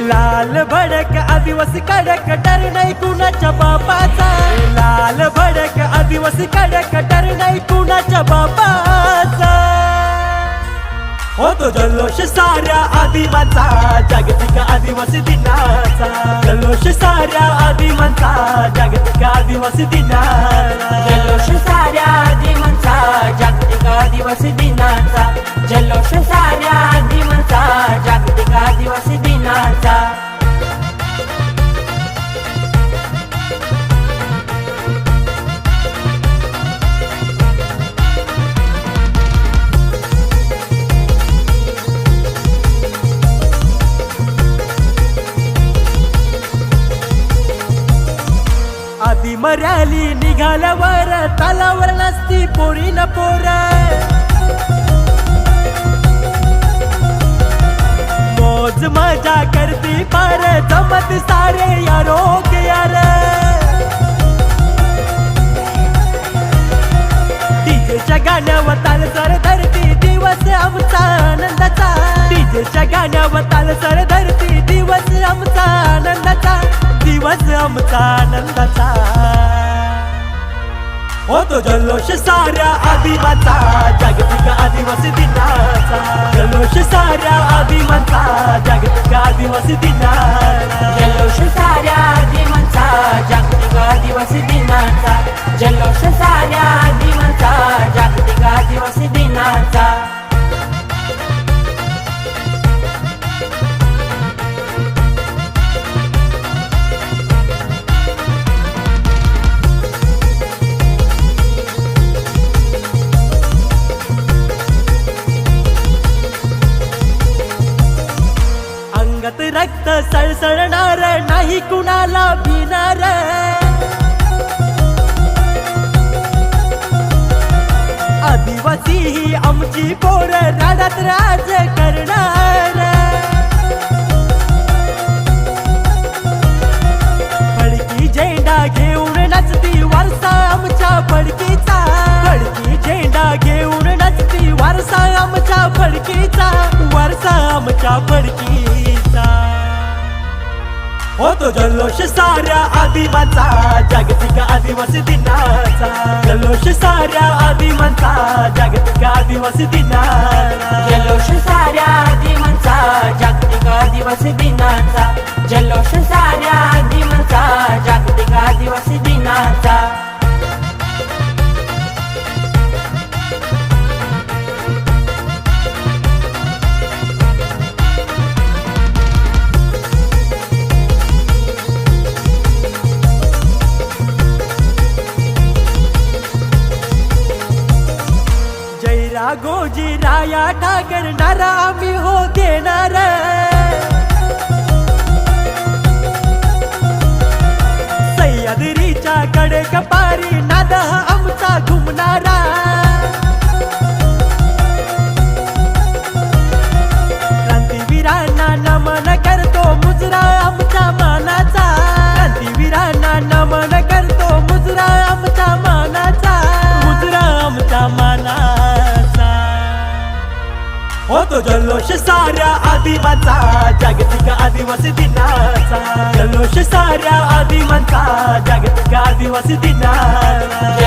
लाल भडक आदिवासी कडक डर नाही कुणाच्या बापाचा. लाल भडक आदिवासी कडक डर नाही कुणाच्या बापाचा. होतो जल्लोष साऱ्या आदिमाचा जागतिक आदिवासी दिनाचा. जल्लोष साऱ्या आदिमांचा जागतिक आदिवासी दिनाचा. जल्लोष साऱ्या आदिमांचा जागतिक आदिवासी दिनाचा. जल्लोष साऱ्या आधी मर्याली निघाल्यावर तालावर नसती पोरी न पोर. मोज मजा करती पार जमत सारे यारोग यार. डीजेच्या गाण्यावर ताल सर धरती दिवस आमचा आनंदाचा. डीजेच्या गाण्यावर ताल सर धरती दिवस आमचा आनंदाचा. दिवस आमचा आनंदाचा. होतो जल्लोष साऱ्या आदिमाचा जागतिक आदिवासी दिनाचा. जल्लोष साऱ्या आदिमाचा जागतिक आदिवासी दिनाचा. जल्लोष साऱ्या आदिमाचा जागतिक आदिवासी दिनाचा. जल्लोष साऱ्या जास्त सळसळणार नाही कुणाला भिणार आदिवासी ही आमची पोर राडात राज करणार. होतो जल्लोष साऱ्या आदिमांचा. जागतिक आदिवासी दिनाचा. जल्लोष साऱ्या आदिमांचा. जागतिक आदिवासी दिनाचा. जल्लोष जयरा गोजी राया ठाकर नारा आम्ही हो देणार सह्याद्रीच्या कडे कपारी नादा आमचा घुमणारा होतो जल्लोष साऱ्या आदिमांचा जागतिक आदिवासी दिनाचा. जल्लोष साऱ्या आदिमांचा जागतिक आदिवासी दिनाचा.